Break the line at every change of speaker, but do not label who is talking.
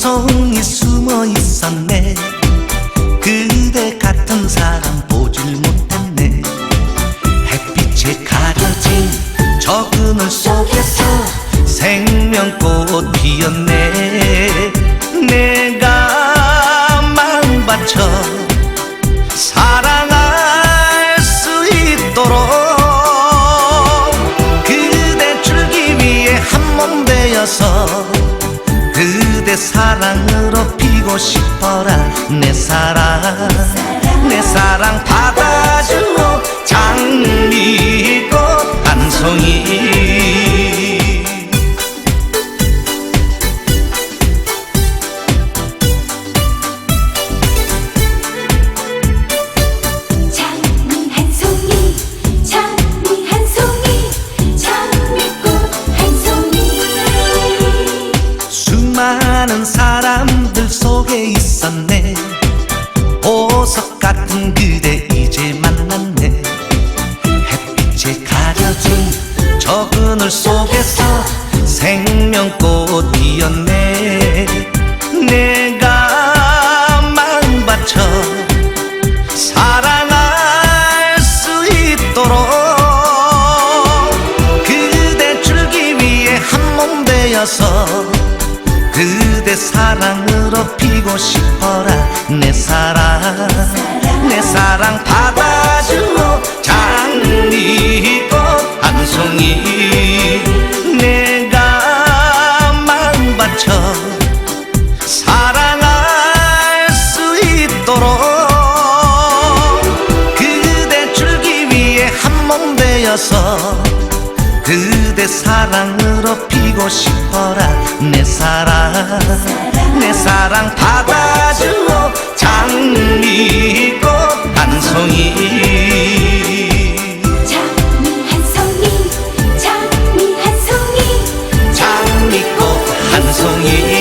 송이 숨어 있었네. 그대 같은 사람 보질 못했네. 햇빛에 가려진 저 그늘 속에서 생명꽃 피었네. 내가 마음 바쳐 사랑할 수 있도록 그대 줄기 위에 한몸 되어서 그대 사랑으로 피고 싶어라. 내 사랑 내 사랑 받아주고 장미꽃 한 송이 많은 사람들 속에 있었네. 보석 같은 그대 이제 만났네. 햇빛에 가려진 저 그늘 속에서 생명꽃 피었네. 내가 마음 바쳐 사랑할 수 있도록 그대 줄기 위해 한 몸 되어서 그대 사랑으로 피고 싶어라. 내 사랑 내 사랑 받아주고 장미꽃 한 송이 내가 마음 바쳐 사랑할 수 있도록 그대 줄기 위해 한 몸 되어서 그대 사랑으로 피고 싶어라 내 사랑 내 사랑 받아줘 장미꽃 한 송이. 장미 한 송이 장미 한 송이. 장미꽃 한 송이.